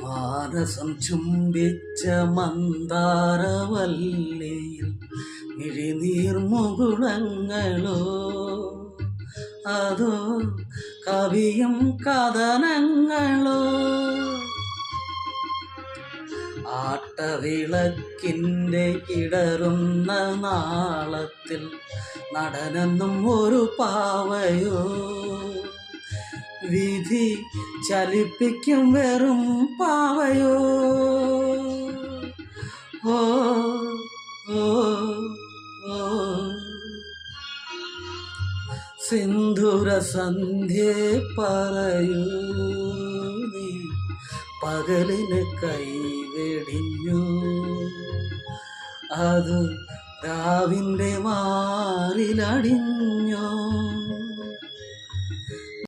മാനസം ചുംബിച്ച മന്ദാരവല്ലിയിൽ മിഴിനീർമുകുളങ്ങളോ അതോ കവിയും കഥനങ്ങളോ? ആട്ടവിളക്കിന്റെ ഇടറുന്ന നാളത്തിൽ നടനെന്നും ഒരു പാവയോ? വിധി ചലിപ്പിക്കും വെറും പാവയോ? ഓ ഓ സിന്ധുര സന്ധ്യേ പറയൂ നീ പകലിന് കൈവെടിഞ്ഞു അത് രാവിന്റെ മാറിലടിഞ്ഞോ.